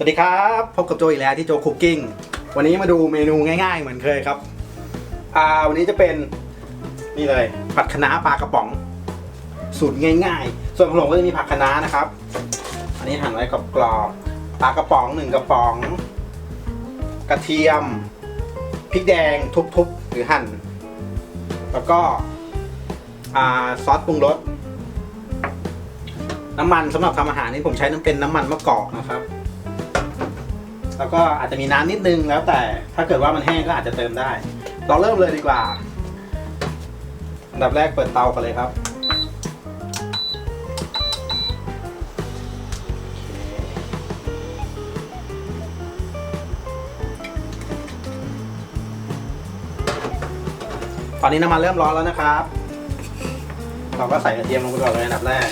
สวัสดีครับ พบกับโจอีกแล้วที่โจคุกกิ้งวันนี้มาดูเมนูง่ายๆ เหมือนเคยครับอ่าวันนี้จะเป็นนี่เลยผัดคะน้าปลากระป๋อง สูตรง่าย ๆ ส่วนผสมก็จะมีผักคะน้านะครับ อันนี้หั่นไว้กรอบๆปลากระป๋องหนึ่งกระป๋อง กระเทียมพริกแดงทุบๆหรือหั่น แล้วก็ซอสปรุงรสน้ำมันสำหรับทำอาหารนี่ผมใช้น้ำเป็นน้ำมันมะกอกนะครับ แล้วก็อาจจะมีน้ำนิดนึงแล้วแต่ถ้าเกิดว่ามันแห้งก็อาจจะเติมได้ เราเริ่มเลยดีกว่าอันดับแรกเปิดเตากันเลยครับตอนนี้น้ำมันเริ่มร้อนแล้วนะครับ เราก็ใส่กระเทียมลงไปก่อนเลยอันดับแรก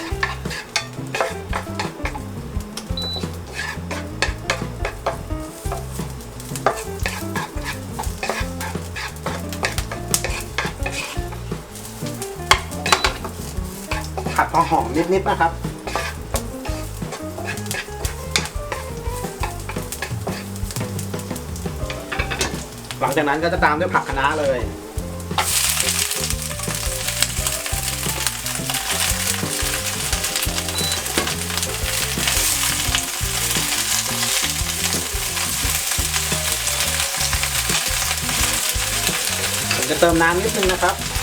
ผัดพอหอมนิดๆนะครับ หลังจากนั้นก็จะตามด้วยผักคะน้าเลยจะเติมน้ำนิดนึงนะครับ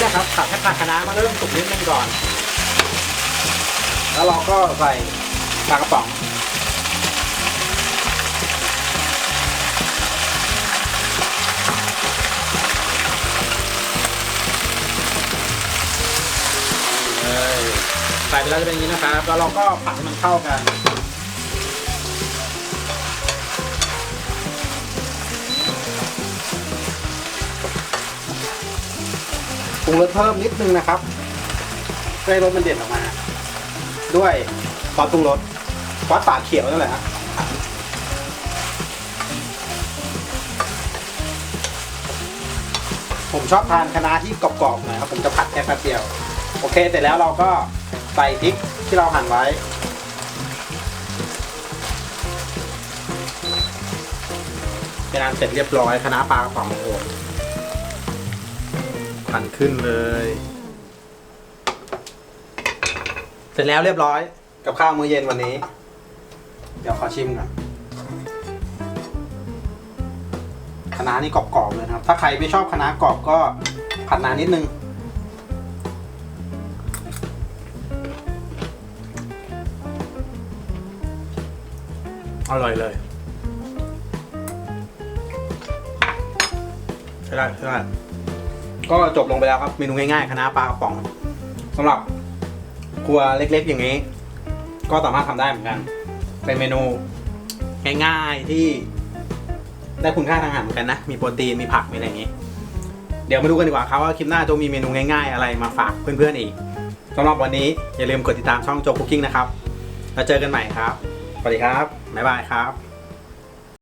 นี่นะครับผัดให้ผักคะน้ามาเริ่มสุกนิดนึงก่อน แล้วเราก็ใส่ปลากระป๋องเลยใส่ไปแล้วจะเป็นอย่างนี้นะครับ แล้วเราก็ผัดให้มันเข้ากัน รุงรสเพิ่มนิดนึงนะครับเพื่อให้รสมันเด่นออกมา ด้วยซอสปรุงรสซอสฝาเขียวนั่นแหละฮะผมชอบทานคะน้าที่กรอบๆหน่อยครับผมจะผัดแค่แป๊บเดียว โอเคเสร็จแล้วเราก็ใส่พริกที่เราหั่นไว้ เป็นอันเสร็จเรียบร้อยคะน้าปลากระป๋องโอน หั่นขึ้นเลย เสร็จแล้วเรียบร้อย กับข้าวมื้อเย็นวันนี้ เดี๋ยวขอชิมก่อนคะน้านี่กรอบๆเลยนะครับ ถ้าใครไม่ชอบคะน้ากรอบก็ผัดนานนิดนึง อร่อยเลยใช่ได้ใช่ได้ ก็จบลงไปแล้วครับเมนูง่ายๆคณะปลากระป๋องสำหรับครัวเล็กๆ อย่างนี้ ก็สามารถทำได้เหมือนกัน เป็นเมนูง่ายๆที่ได้คุณค่าทางอาหารเหมือนกันนะ มีโปรตีนมีผักมีอะไรอย่างนี้ เดี๋ยวมาดูกันดีกว่าครับว่าคลิปหน้าโจมีเมนูง่ายๆ อะไรมาฝากเพื่อนๆอีกสำหรับวันนี้อย่าลืมกดติดตามช่องโจคุกกิ้งนะครับแล้วเจอกันใหม่ครับสวัสดีครับบ๊ายบายครับ